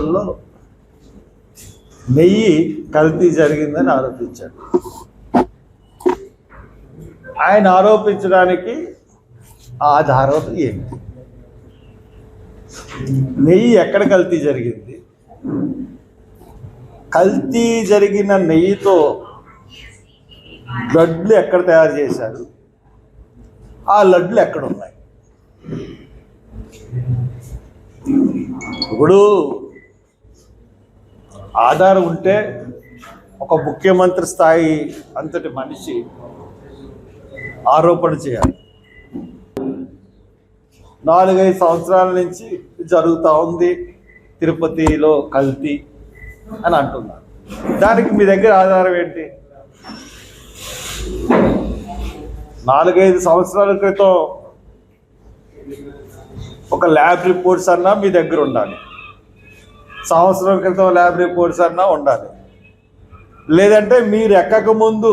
లడ్డూలలో నెయ్యి కల్తీ జరిగిందని ఆరోపించాడు. ఆయన ఆరోపించడానికి ఆధారం ఏంటి? నెయ్యి ఎక్కడ కల్తీ జరిగింది? కల్తీ జరిగిన నెయ్యితో లడ్లు ఎక్కడ తయారు చేశారు? ఆ లడ్లు ఎక్కడ ఉన్నాయి ఇప్పుడు ఆధారం ఉంటే ఒక ముఖ్యమంత్రి స్థాయి అంతటి మనిషి ఆరోపణ చేయాలి. నాలుగైదు సంవత్సరాల నుంచి జరుగుతూ ఉంది తిరుపతిలో కల్తీ అని అంటున్నారు. దానికి మీ దగ్గర ఆధారం ఏంటి? నాలుగైదు సంవత్సరాల క్రితం ఒక ల్యాబ్ రిపోర్ట్స్ అన్నా మీ దగ్గర ఉండాలి. సంవత్సరం క్రితం ల్యాబ్ రిపోర్ట్స్ అన్నా ఉండాలి. లేదంటే మీరు ఎక్కక ముందు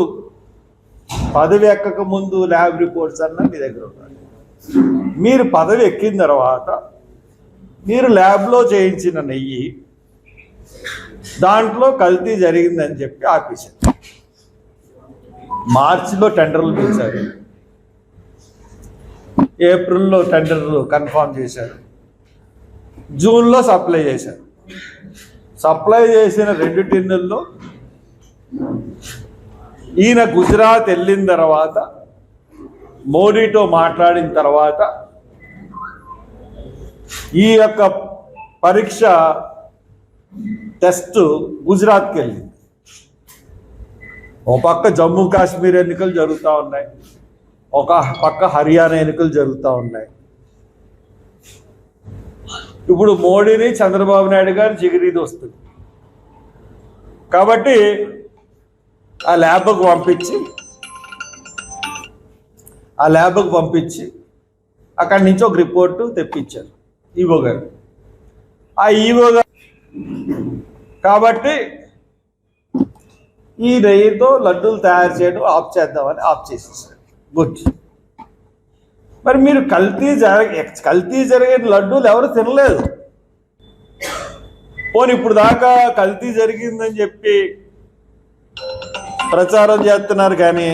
పదవి ఎక్కక ముందు ల్యాబ్ రిపోర్ట్స్ అన్నా మీ దగ్గర ఉండాలి. మీరు పదవి ఎక్కిన తర్వాత మీరు ల్యాబ్లో చేయించిన నెయ్యి దాంట్లో కల్తీ జరిగిందని చెప్పి ఆపేశారు. మార్చిలో టెండర్లు పిలిచారు ఏప్రిల్లో టెండర్లు కన్ఫర్మ్ చేశారు. జూన్లో సప్లై చేశారు. సప్లై చేసిన రెండు టిన్నుల్లో ఈయన గుజరాత్ వెళ్ళిన తర్వాత మోడీతో మాట్లాడిన తర్వాత ఈ యొక్క పరీక్ష టెస్ట్ గుజరాత్కి వెళ్ళింది. ఒక పక్క జమ్మూ కాశ్మీర్ ఎన్నికలు జరుగుతూ ఉన్నాయి ఒక పక్క హర్యానా ఎన్నికలు జరుగుతూ ఉన్నాయి. ఇప్పుడు మోడీని చంద్రబాబు నాయుడు గారు జిగిరీది వస్తుంది. కాబట్టి ఆ ల్యాబ్కు పంపించి ఆ ల్యాబ్కు పంపించి అక్కడి నుంచి ఒక రిపోర్టు తెప్పించారు ఈవో గారు. ఆ ఈవో గారు కాబట్టి ఈ నెయ్యితో లడ్డూలు తయారు చేయడం ఆఫ్ చేద్దామని ఆఫ్ చేసేసారు. గుడ్. మరి మీరు కల్తీ జరగ కల్తీ జరిగే లడ్డూలు ఎవరు తినలేదు. పోనీ ఇప్పుడు దాకా కల్తీ జరిగిందని చెప్పి ప్రచారం చేస్తున్నారు కానీ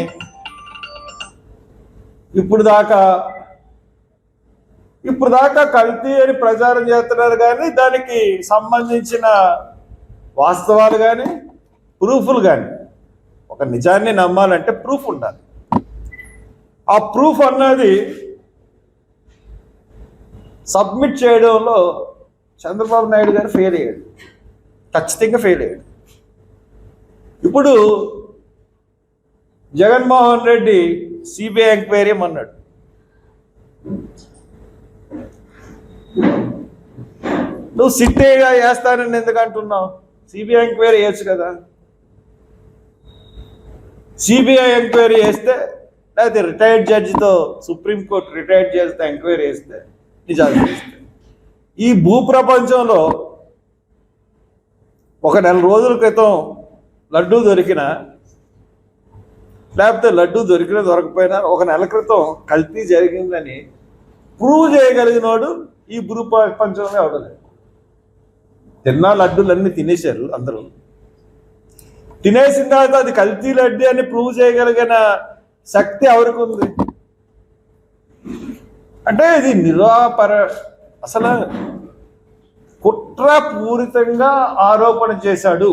ఇప్పుడు దాకా ఇప్పుడు దాకా కల్తీ అని ప్రచారం చేస్తున్నారు కానీ దానికి సంబంధించిన వాస్తవాలు కానీ ప్రూఫ్లు కానీ ఒక నిజాన్ని నమ్మాలంటే ప్రూఫ్ ఉండాలి. ఆ ప్రూఫ్ అన్నది సబ్మిట్ చేయడంలో చంద్రబాబు నాయుడు గారు ఫెయిల్ అయ్యాడు. ఖచ్చితంగా ఫెయిల్ అయ్యాడు. ఇప్పుడు జగన్మోహన్ రెడ్డి సిబిఐ ఎంక్వైరీ అన్నాడు. నువ్వు సిట్టేగా వేస్తానని ఎందుకు అంటున్నావు? సిబిఐ ఎంక్వైరీ చేయొచ్చు కదా. సిబిఐ ఎంక్వైరీ చేస్తే లేకపోతే రిటైర్డ్ జడ్జితో సుప్రీంకోర్టు రిటైర్డ్ చేస్తే ఎంక్వైరీ చేస్తే నిజాలు ఈ భూప్రపంచంలో ఒక నెల రోజుల క్రితం లడ్డూ దొరికిన లేకపోతే లడ్డు దొరికినా దొరకపోయినా ఒక నెల క్రితం కల్తీ జరిగిందని ప్రూవ్ చేయగలిగినోడు ఈ భూ ప్రపంచంలో ఎవడలేదు తిన్నా లడ్డూలన్నీ తినేశారు అందరూ. తినేసిన తర్వాత అది కల్తీ లడ్డు అని ప్రూవ్ చేయగలిగిన శక్తి ఎవరికి ఉంది? అంటే ఇది నిరాపర అసలు కుట్రపూరితంగా ఆరోపణ చేశాడు.